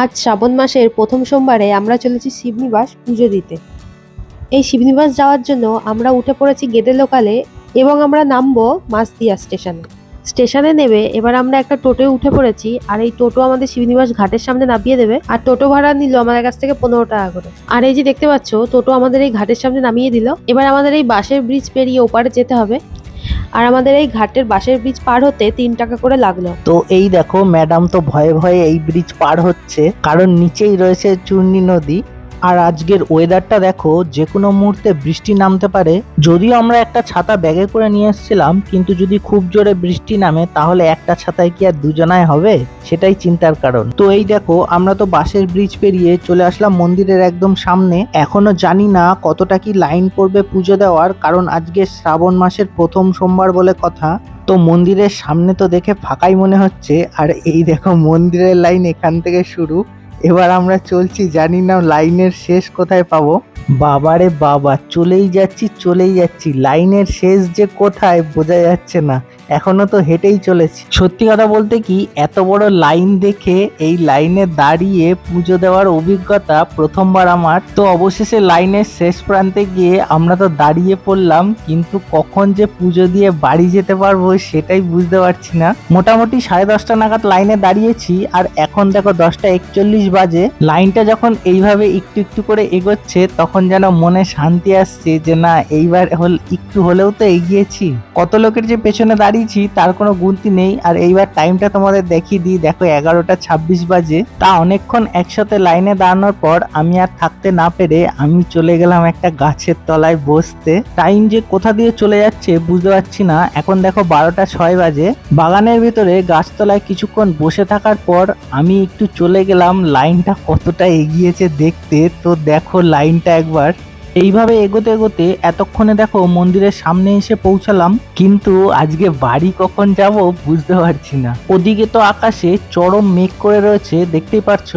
আজ শ্রাবণ মাসের প্রথম সোমবারে আমরা চলেছি শিবনিবাস পুজো দিতে। এই শিবনিবাস যাওয়ার জন্য আমরা উঠে পড়েছি গেদে লোকালে এবং আমরা নামবো মাসদিয়া স্টেশনে। স্টেশনে নেবে, এবার আমরা একটা টোটোয় উঠে পড়েছি আর এই টোটো আমাদের শিবনিবাস ঘাটের সামনে নামিয়ে দেবে। আর টোটো ভাড়া নিল আমাদের কাছ থেকে পনেরো টাকা করে। আর এই যে দেখতে পাচ্ছ, টোটো আমাদের এই ঘাটের সামনে নামিয়ে দিল। এবার আমাদের এই বাসের ব্রিজ পেরিয়ে ওপারে যেতে হবে। আর আমাদের এই ঘাটের বাঁশের ব্রিজ পার হতে তিন টাকা করে লাগল। তো এই দেখো, ম্যাডাম তো ভয়ে ভয়ে এই ব্রিজ পার হচ্ছে। কারণ নিচেই রয়েছে চূর্ণী নদী। আর আজকের ওয়েদারটা দেখো যে কোনো মুহূর্তে বৃষ্টি নামতে পারে। যদিও আমরা একটা ছাতা ব্যাগে করে নিয়ে এসেছিলাম, কিন্তু যদি খুব জোরে বৃষ্টি নামে, তাহলে একটা ছাতায় কি আর দুজনায় হবে? সেটাই চিন্তার কারণ। তো এই দেখো, আমরা তো বাসের ব্রিজ পেরিয়ে চলে আসলাম মন্দিরের একদম সামনে। এখনও জানি না কতটা কি লাইন পড়বে পুজো দেওয়ার, কারণ আজকে শ্রাবণ মাসের প্রথম সোমবার বলে কথা। তো মন্দিরের সামনে তো দেখে ফাঁকাই মনে হচ্ছে। আর এই দেখো, মন্দিরের লাইন এখান থেকে শুরু। এবার আমরা চলছি, জানি না লাইনের শেষ কোথায় পাবো। বাবারে বাবা, চলেই যাচ্ছি চলেই যাচ্ছি। লাইনের শেষ যে কোথায় বোঝা যাচ্ছে না। এখনও তো হেঁটেই চলেছি। সত্যি কথা বলতে কি, এত বড় লাইন দেখে এই লাইনে দাঁড়িয়ে পুজো দেওয়ার অভিজ্ঞতা প্রথমবার আমার। তো অবশেষে লাইনের শেষ প্রান্তে গিয়ে আমরা তো দাঁড়িয়ে পড়লাম, কিন্তু কখন যে পুজো দিয়ে বাড়ি যেতে পারব সেটাই বুঝতে পারছি না। মোটামুটি সাড়ে দশটা নাগাদ লাইনে দাঁড়িয়েছি, আর এখন দেখো দশটা একচল্লিশ বাজে। লাইনটা যখন এইভাবে একটু একটু করে এগোচ্ছে, তখন যেন মনে শান্তি আসছে যে না, এইবার হল একটু হলেও তো এগিয়েছি। কত লোকের যে পেছনে দাঁড়িয়েছি তার কোনো গুনতি নেই। আর এইবার টাইমটা তোমাদের দেখিয়ে দিই। দেখো, এগারোটা ছাব্বিশ বাজে। তা অনেকক্ষণ একসাথে লাইনে দাঁড়ানোর পর আমি আর থাকতে না পেরে আমি চলে গেলাম একটা গাছের তলায় বসতে। টাইম যে কোথা দিয়ে চলে যাচ্ছে বুঝতে পারছি না। এখন দেখো বারোটা ছয় বাজে। বাগানের ভিতরে গাছতলায় কিছুক্ষণ বসে থাকার পর আমি একটু চলে গেলাম। লাইনটা কতটা এগিয়েছে দেখতে। তো দেখো লাইনটা একবার। এইভাবে এগোতে এগোতে এতক্ষণে দেখো মন্দিরের সামনে এসে পৌঁছালাম, কিন্তু আজকে বাড়ি কখন যাব বুঝতে পারছি না। ওদিকে তো আকাশে চরম মেঘ করে রয়েছে, দেখতেই পারছ?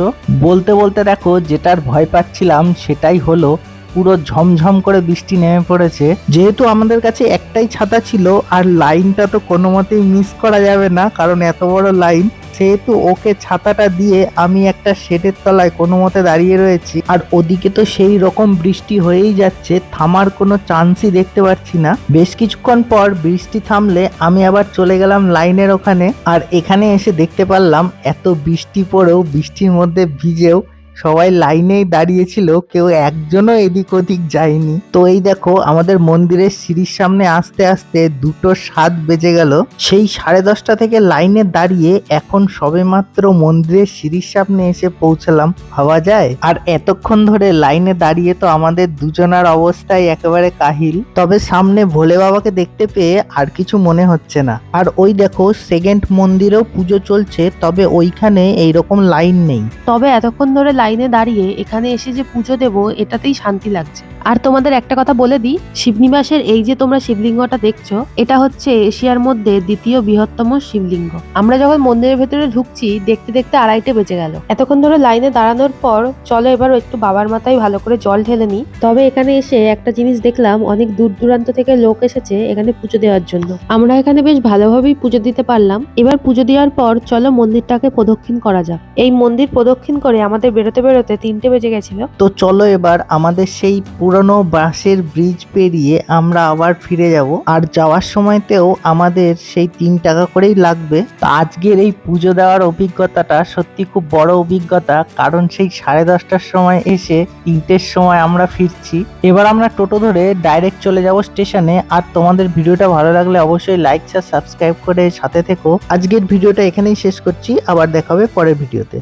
বলতে বলতে দেখো যেটার ভয় পাচ্ছিলাম সেটাই হলো পুরো ঝমঝম করে বৃষ্টি নেমে পড়েছে। যেহেতু আমাদের কাছে একটাই ছাতা ছিল, আর লাইনটা তো কোনো মতেই মিস করা যাবে না, কারণ এত বড় লাইন সেহেতু ওকে ছাতাটা দিয়ে আমি একটা শেডের তলায় কোনো মতে দাঁড়িয়ে রয়েছি, আর ওদিকে তো সেই রকম বৃষ্টি হয়েই যাচ্ছে, থামার কোনো চান্সই দেখতে পাচ্ছি না। বেশ কিছুক্ষণ পর বৃষ্টি থামলে আমি আবার চলে গেলাম লাইনের ওখানে, আর এখানে এসে দেখতে পারলাম এত বৃষ্টি পড়েও বৃষ্টির মধ্যে ভিজেও সবাই লাইনেই দাঁড়িয়েছিল, কেউ একজনও এদিক ওদিক যায়নি। তো এই দেখো, আমাদের মন্দিরের সিঁড়ির সামনে আসতে আসতে দুটো সাত বেজে গেল। সেই সাড়ে দশটা থেকে লাইনে দাঁড়িয়ে এখন সবেমাত্র মন্দিরের সিঁড়ির সামনে এসে পৌঁছালাম। ভাবা যায়? আর এতক্ষণ ধরে লাইনে দাঁড়িয়ে তো আমাদের দুজনার অবস্থায় একেবারে কাহিল। তবে সামনে ভোলে বাবাকে দেখতে পেয়ে আর কিছু মনে হচ্ছে না। আর ওই দেখো, সেকেন্ড মন্দিরেও পুজো চলছে, তবে ওইখানে এইরকম লাইন নেই। তবে এতক্ষণ ধরে লাইনে দাঁড়িয়ে এখানে এসে যে পুজো দেব এটাতেই শান্তি লাগছে। আর তোমাদের একটা কথা বলে দিই শিবনিবাসের এই যে তোমরা শিবলিঙ্গটা দেখছ, এটা হচ্ছে এশিয়ার মধ্যে দ্বিতীয় বৃহত্তম শিবলিঙ্গ। আমরা যখন মন্দিরের ভেতরে ঢুকছি, দেখতে দেখতে আড়াইটে বেজে গেল। এতক্ষণ ধরে লাইনে দাঁড়ানোর পর, চলো এবার একটু বাবার মাথায় ভালো করে জল ঢেলে নিই। তবে এখানে এসে একটা জিনিস দেখলাম, অনেক দূর দূরান্ত থেকে লোক এসেছে এখানে পুজো দেওয়ার জন্য। আমরা এখানে বেশ ভালোভাবেই পুজো দিতে পারলাম। এবার পুজো দেওয়ার পর, চলো মন্দিরটাকে প্রদক্ষিণ করা যাক। এই মন্দির প্রদক্ষিণ করে আমাদের বেরোতে বেরোতে তিনটে বেজে গেছিল। তো চলো এবার আমাদের সেই পুরনো বাসের ব্রিজ পেরিয়ে আমরা আবার ফিরে যাব। আর যাওয়ার সময়তেও আমাদের সেই তিন টাকা করেই লাগবে। তো আজকের এই পুজো দেওয়ার অভিজ্ঞতাটা সত্যি খুব বড় অভিজ্ঞতা, কারণ সেই সাড়ে দশটার সময় এসে তিনটের সময় আমরা ফিরছি। এবার আমরা টোটো ধরে ডাইরেক্ট চলে যাব স্টেশনে আর তোমাদের ভিডিওটা ভালো লাগলে অবশ্যই লাইক সাবস্ক্রাইব করে সাথে থেকো। আজকের ভিডিওটা এখানেই শেষ করছি। আবার দেখাবে পরের ভিডিওতে।